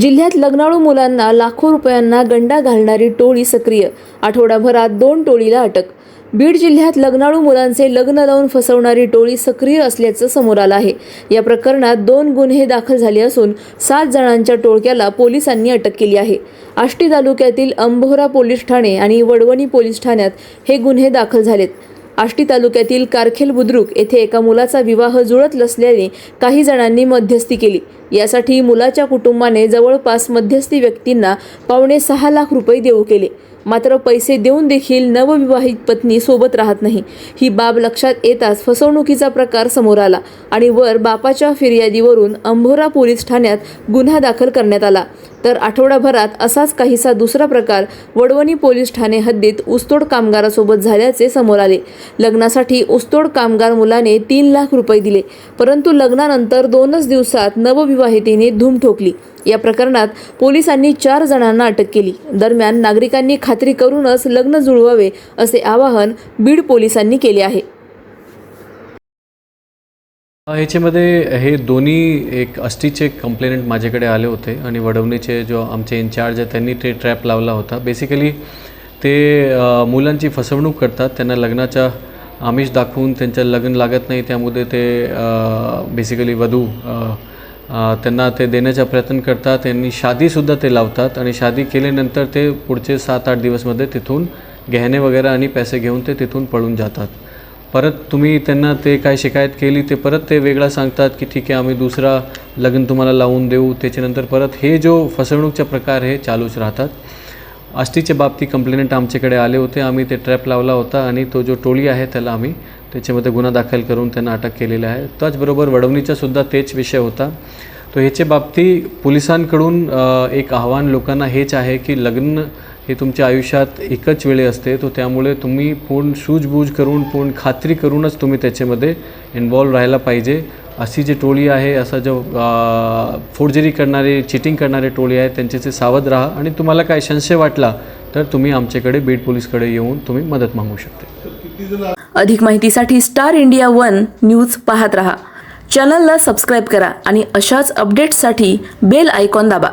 जिल्ह्यात लग्नाळू मुलांना लाखो रुपयांना गंडा घालणारी टोळी सक्रिय. आठवडाभरात दोन टोळीला अटक. बीड जिल्ह्यात लग्नाळू मुलांचे लग्न लावून फसवणारी टोळी सक्रिय असल्याचं समोर आलं आहे. या प्रकरणात दोन गुन्हे दाखल झाले असून सात जणांच्या टोळक्याला पोलिसांनी अटक केली आहे. आष्टी तालुक्यातील अंबोरा पोलीस ठाणे आणि वडवणी पोलीस ठाण्यात हे गुन्हे दाखल झालेत. आष्टी तालुक्यातील कारखेल बुद्रुक येथे एका मुलाचा विवाह जुळत नसल्याने काही जणांनी मध्यस्थी केली. यासाठी मुलाच्या कुटुंबाने जवळपास मध्यस्थी व्यक्तींना पावणे सहा लाख रुपये देऊ केले. मात्र पैसे देऊन देखील नवविवाहित पत्नी सोबत राहत नाही. ही बाब लक्षात येताच फसवणुकीचा प्रकार समोर आला आणि वर बापाच्या फिर्यादीवरून अंभोरा पोलीस ठाण्यात गुन्हा दाखल करण्यात आला. तर आठवडाभरात असाच काहीसा दुसरा प्रकार वडवणी पोलीस ठाणे हद्दीत ऊसतोड कामगारासोबत झाल्याचे समोर आले. लग्नासाठी ऊसतोड कामगार मुलाने तीन लाख रुपये दिले परंतु लग्नानंतर दोनच दिवसात नवविवाहितेने धूम ठोकली. या प्रकरणात पोलिसांनी चार जणांना अटक केली. दरम्यान नागरिकांनी खात्री करूनच लग्न जुळवावे असे आवाहन बीड पोलिसांनी केले आहे. ह्याच्यामध्ये हे दोन्ही एक अस्टीचे कंप्लेनंट माझ्याकडे आले होते आणि वडवणीचे जो आमचे इन्चार्ज आहे त्यांनी ते ट्रॅप लावला होता. बेसिकली ते मुलांची फसवणूक करतात त्यांना लग्नाचा आमिष दाखवून त्यांचं लग्न लागत नाही त्यामुळे ते बेसिकली वधू त्यांना ते देण्याचा प्रयत्न करतात. त्यांनी शादीसुद्धा ते लावतात आणि शादी केल्यानंतर ते पुढचे सात आठ दिवसमध्ये तिथून गहने वगैरे आणि पैसे घेऊन ते तिथून पळून जातात. परत तुम्ही त्यांना ते काय शिकायत केली ते परत ते वेगळा सांगतात की ठीक आहे आम्ही दुसरा लग्न तुम्हाला लावून देऊ. त्याच्यानंतर परत हे जो फसवणूकचा प्रकार हे चालूच राहतात. आष्टीच्या बाबतीत कंप्लेनंट आमच्याकडे आले होते. आम्ही ते ट्रॅप लावला होता आणि तो जो टोळी आहे त्याला आम्ही त्याच्यामध्ये गुन्हा दाखल करून त्यांना अटक केलेला आहे. त्याचबरोबर वडवणीचासुद्धा तेच विषय होता. तो ह्याच्या बाबतीत पोलिसांकडून एक आव्हान लोकांना हेच आहे की लग्न हे तुमच्या आयुष्यात एकच वेळे असते. तो त्यामुळे तुम्ही पूर्ण सूझबूझ करून पूर्ण खात्री करूनच तुम्ही त्याच्यामध्ये इन्वॉल्व राहायला पाहिजे. अशी जी टोळी आहे असा जो फोर्जरी करणारे चिटिंग करणारे टोळी आहे त्यांच्याचे सावध राहा आणि तुम्हाला काय संशय वाटला तर तुम्ही आमच्याकडे बीड पोलीसकडे येऊन तुम्ही मदत मागू शकता. अधिक माहितीसाठी स्टार इंडिया वन न्यूज पाहत राहा. चॅनलला सबस्क्राईब करा आणि अशाच अपडेट्ससाठी बेल आयकॉन दाबा.